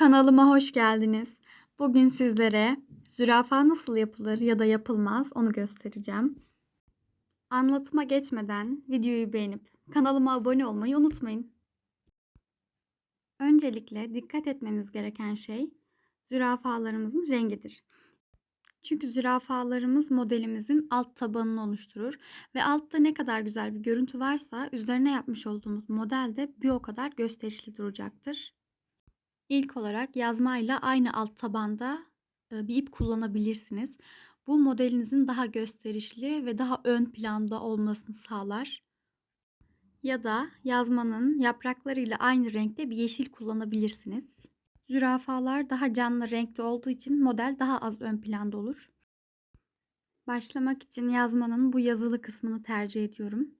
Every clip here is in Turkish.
Kanalıma hoş geldiniz. Bugün sizlere zürafa nasıl yapılır ya da yapılmaz onu göstereceğim. Anlatıma geçmeden videoyu beğenip kanalıma abone olmayı unutmayın. Öncelikle dikkat etmemiz gereken şey zürafalarımızın rengidir. Çünkü zürafalarımız modelimizin alt tabanını oluşturur ve altta ne kadar güzel bir görüntü varsa üzerine yapmış olduğumuz model de bir o kadar gösterişli duracaktır. İlk olarak yazmayla aynı alt tabanda bir ip kullanabilirsiniz. Bu modelinizin daha gösterişli ve daha ön planda olmasını sağlar. Ya da yazmanın yapraklarıyla aynı renkte bir yeşil kullanabilirsiniz. Zürafalar daha canlı renkte olduğu için model daha az ön planda olur. Başlamak için yazmanın bu yazılı kısmını tercih ediyorum.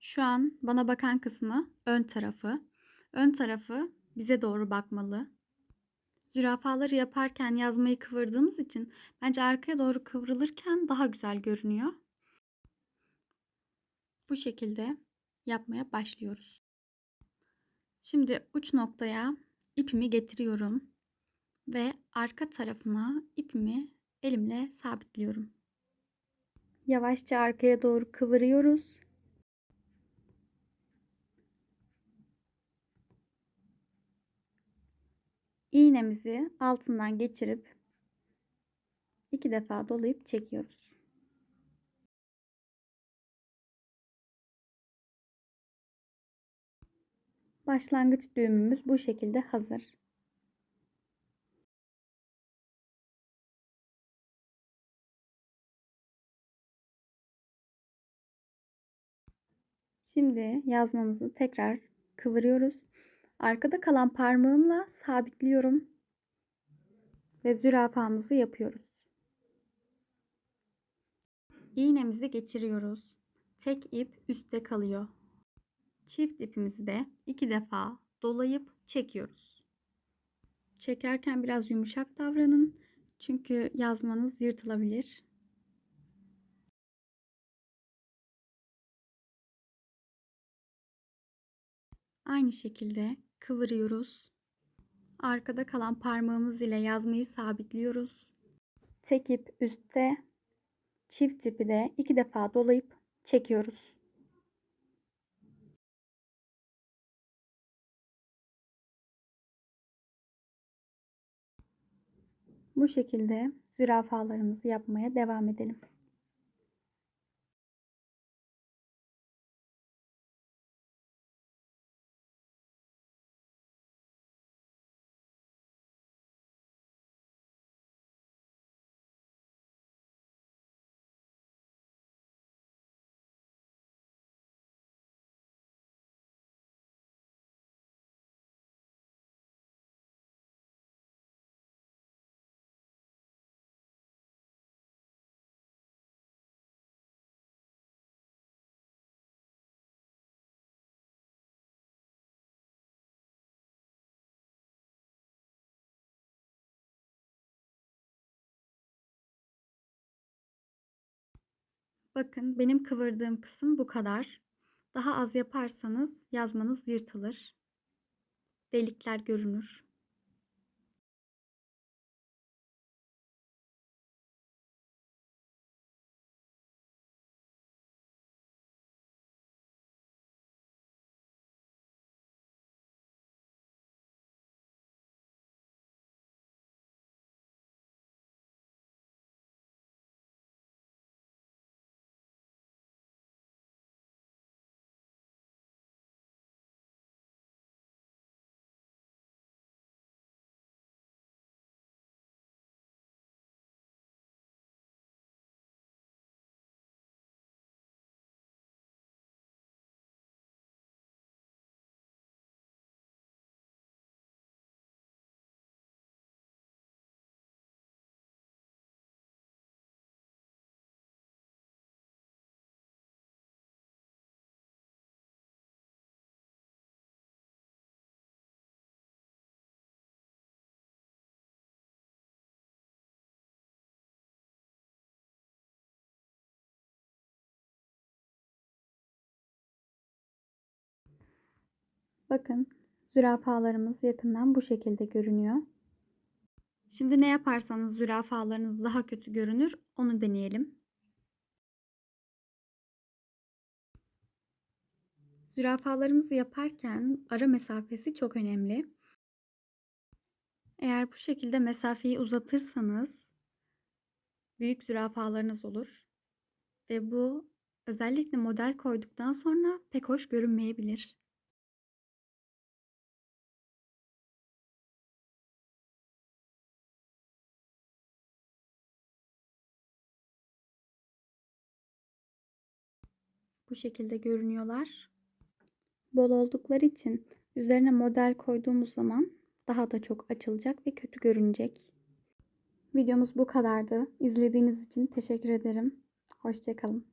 Şu an bana bakan kısmı ön tarafı. Ön tarafı bize doğru bakmalı. Zürafaları yaparken yazmayı kıvırdığımız için bence arkaya doğru kıvrılırken daha güzel görünüyor. Bu şekilde yapmaya başlıyoruz. Şimdi uç noktaya ipimi getiriyorum ve arka tarafına ipimi elimle sabitliyorum. Yavaşça arkaya doğru kıvırıyoruz. İğnemizi altından geçirip iki defa dolayıp çekiyoruz. Başlangıç düğümümüz bu şekilde hazır. Şimdi yazmamızı tekrar kıvırıyoruz. Arkada kalan parmağımla sabitliyorum ve zürafamızı yapıyoruz. İğnemizi geçiriyoruz. Tek ip üstte kalıyor. Çift ipimizi de iki defa dolayıp çekiyoruz. Çekerken biraz yumuşak davranın. Çünkü yazmanız yırtılabilir. Aynı şekilde kıvırıyoruz. Arkada kalan parmağımız ile yazmayı sabitliyoruz. Tek ip üstte, çift ipi de iki defa dolayıp çekiyoruz. Bu şekilde zürafalarımızı yapmaya devam edelim. Bakın benim kıvırdığım kısım bu kadar. Daha az yaparsanız yazmanız yırtılır. Delikler görünür. Bakın Zürafalarımız yakından bu şekilde görünüyor. Şimdi ne yaparsanız zürafalarınız daha kötü görünür onu deneyelim. Zürafalarımızı yaparken ara mesafesi çok önemli. Eğer bu şekilde mesafeyi uzatırsanız büyük zürafalarınız olur. Ve bu özellikle model koyduktan sonra pek hoş görünmeyebilir. Bu şekilde görünüyorlar. Bol oldukları için üzerine model koyduğumuz zaman daha da çok açılacak ve kötü görünecek. Videomuz bu kadardı. İzlediğiniz için teşekkür ederim. Hoşçakalın.